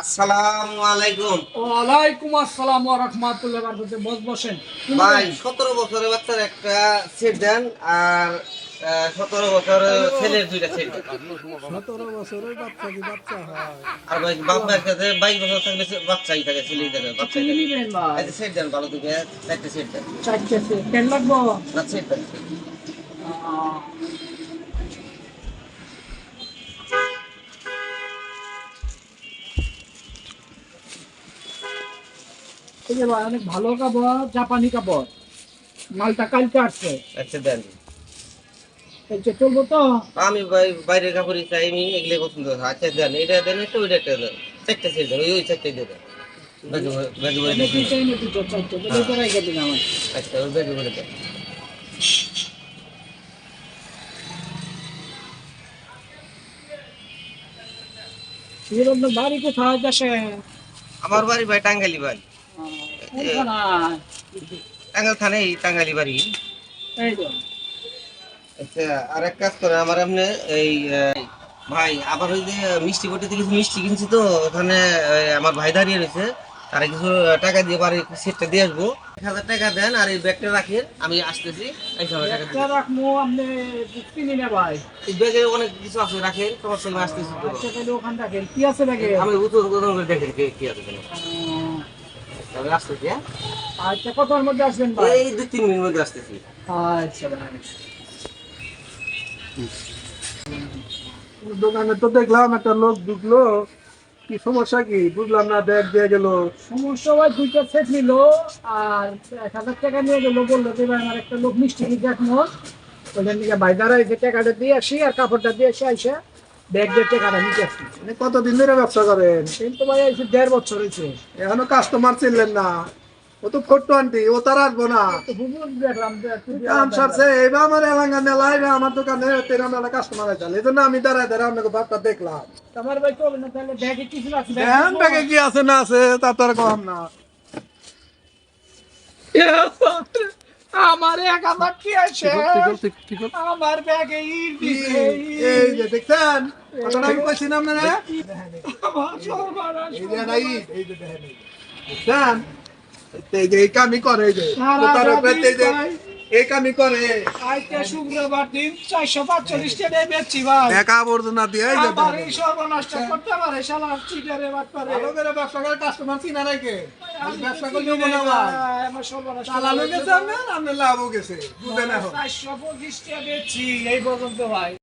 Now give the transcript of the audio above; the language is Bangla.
আসসালামু আলাইকুম। ওয়ালাইকুম আসসালাম ওয়া রাহমাতুল্লাহি ওয়া বারাকাতুহু। বস বসেন। ভাই সতেরো বছরের বাচ্চার একটা সেট দেন আর সতেরো বছরের ছেলের দুইটা সেট দেন। সতেরো বছরের বাচ্চা কি বাচ্চা হয়? আর ভাই কাছে বছর থাকলে বাচ্চাই থাকে ছেলেই থাকে বাচ্চাই নিবেন ভাই। এই সেট দেন ভালো দিকে চারটে সেট দেন। চারটে সেট কেন লাগবো? না সেট দেন। এই যে ভাই অনেক ভালো কাপড় জাপানি কাপড়। মালটা কালকে আসছে। আচ্ছা দেন। এই যে চলবো তো। আমি ভাই বাইরের কাপড়ই চাই আমি এগুলো পছন্দ। আচ্ছা দেন এটা দেন একটা ওইটা একটা দেন। চারটে সেট দেন ওই দিয়ে দেন। আমার আচ্ছা ওই ব্যাগে ভরে দেন। বাড়ি কোথায় দেশে আমার বাড়ি ভাই টাঙ্গালি বাড়ি? টাঙ্গাল থানায় টাঙ্গালি বাড়ি। আচ্ছা আর এক কাজ করে আমার এমনি এই ভাই আবার ওই যে মিষ্টি বটিতে কিছু মিষ্টি কিনছি তো ওখানে আমার ভাই দাঁড়িয়ে রয়েছে তারা কিছু টাকা দিয়ে বাড়ি সেটটা দিয়ে আসব। এক হাজার টাকা দেন আর এই ব্যাগটা রাখেন আমি আসতেছি। আপনি ব্যাগে অনেক কিছু আছে রাখেন তোমার সঙ্গে আসতেছি আচ্ছা আমি উত্তর করে দেখেন কি আছে আচ্ছা কতর মধ্যে আসবেন এই দুই তিন মিনিট মধ্যে আসতেছি। আচ্ছা দোকানে তো দেখলাম একটা লোক ঢুকলো। কি সমস্যা কি? বুঝলাম না ব্যাগ দিয়ে গেল। সমস্যা ভাই দুইটা সেট নিল আর এক হাজার টাকা নিয়ে গেল। বলল যে ভাই আমার একটা লোক মিষ্টি কি দেখব ওইখান থেকে ভাই দাঁড়াইছে টাকাটা দিয়ে আসি আর কাপড়টা দিয়ে আসি আইসা। মানে কতদিন ধরে ব্যবসা করেন? কিন্তু ভাই দেড় বছর হয়েছে। এখনও কাস্টমার চিনলেন না। ও তো ফোরটো আন্টি ও তার আসব না। কাম সারছে আমার এলাকা মেলা আমার দোকানে তেরা মেলা কাস্টমার আছে। এই জন্য আমি দাঁড়ায় দাঁড়ায় আপনাকে ভাবটা দেখলাম। আমার ভাই চলবে না তাহলে ব্যাগে কিছু আছে ব্যাগে কি আছে না আছে তা তো আর কম না। আমার এক হাজার কি আছে? আমার ব্যাগে ইট দিছে, এই যে দেখছেন? কথাটা আমি কইছি না সর্বনাশ। এই যে নাই এই যে দেখেন দেখছেন? এই যে কামই করে এই যে। তার উপরে এই যে ভাই। এই কামই করে। আজকে শুক্রবার দিন চারশো পাঁচচল্লিশ টাকা বেচছি ভাই। একা আবর্জনা দিয়ে আবার। এই সর্বনষ্ট করতে পারে শালা চিটারে বাট পারে ভালো করে ব্যবসা করে কাস্টমার চিনা রাখে। ব্যবসা করলেও মনে হয়। আমার সর্বনষ্ট চালানো গেছে আপনার আপনার লাভও গেছে। বুঝেন এখন চারশো পঁচিশ টাকা বেচছি এই পর্যন্ত ভাই।